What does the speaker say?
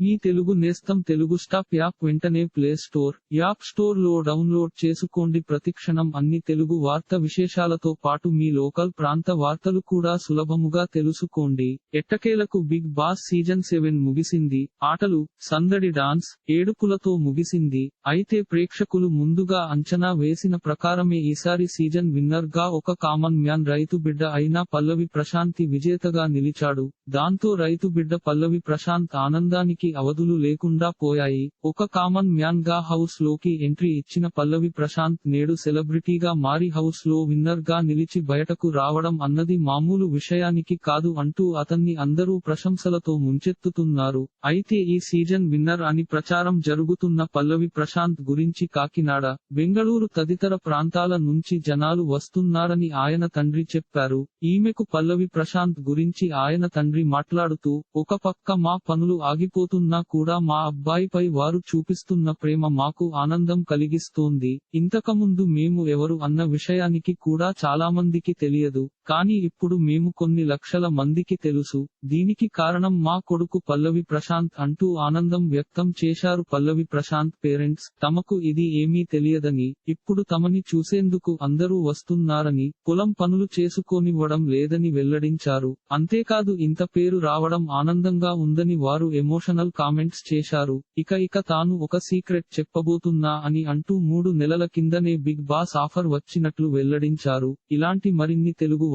మీ తెలుగు నేస్తం Telugu stop app వెంటనే play store app స్టోర్లో డౌన్లోడ్ చేసుకోండి. ప్రతిక్షణం అన్ని తెలుగు వార్త విశేషాలతో పాటు మీ లోకల్ ప్రాంత వార్తలు కూడా సులభముగా తెలుసుకోండి. ఎట్టకేలకు బిగ్ బాస్ సీజన్ సెవెన్ ముగిసింది. ఆటలు సందడి డాన్స్ ఏడుపులతో ముగిసింది. అయితే ప్రేక్షకులు ముందుగా అంచనా వేసిన ప్రకారమే ఈసారి సీజన్ విన్నర్గా ఒక కామన్ మ్యాన్ రైతు బిడ్డ అయిన పల్లవి ప్రశాంతి విజేతగా నిలిచాడు. దాంతో రైతు బిడ్డ పల్లవి ప్రశాంత్ ఆనందానికి అవధులు లేకుండా పోయాయి. ఒక కామన్ మ్యాన్గా హౌస్లోకి ఎంట్రీ ఇచ్చిన పల్లవి ప్రశాంత్ నేడు సెలబ్రిటీగా మారి హౌస్లో విన్నర్గా నిలిచి బయటకు రావడం అన్నది మామూలు విషయానికి కాదు అంటూ అతన్ని అందరూ ప్రశంసలతో ముంచెత్తుతున్నారు. అయితే ఈ సీజన్ విన్నర్ అని ప్రచారం జరుగుతున్న పల్లవి ప్రశాంత్ గురించి కాకినాడ బెంగళూరు తదితర ప్రాంతాల నుంచి జనాలు వస్తున్నారని ఆయన తండ్రి చెప్పారు. ఈమెకు పల్లవి ప్రశాంత్ గురించి ఆయన తండ్రి మాట్లాడుతూ ఒక పక్క మా పనులు ఆగిపోతున్నా కూడా మా అబ్బాయిపై వారు చూపిస్తున్న ప్రేమ మాకు ఆనందం కలిగిస్తోంది. ఇంతకముందు మేము ఎవరు అన్న విషయానికి కూడా చాలా మందికి తెలియదు. కానీ ఇప్పుడు మేము కొన్ని లక్షల మందికి తెలుసు దీనికి కారణం మా కొడుకు పల్లవి ప్రశాంత్ అంటూ ఆనందం వ్యక్తం చేశారు. పల్లవి ప్రశాంత్ పేరెంట్స్ తమకు ఇది ఏమీ తెలియదని ఇప్పుడు తమని చూసేందుకు అందరూ వస్తున్నారని పొలం పనులు చేసుకోనివ్వడం లేదని వెల్లడించారు. అంతేకాదు ఇంత పేరు రావడం ఆనందంగా ఉందని వారు ఎమోషనల్ కామెంట్స్ చేశారు. ఇక ఇక తాను ఒక సీక్రెట్ చెప్పబోతున్నా అని అంటూ మూడు నెలల కిందనే బిగ్ బాస్ ఆఫర్ వచ్చినట్లు వెల్లడించారు. ఇలాంటి మరిన్ని తెలుగు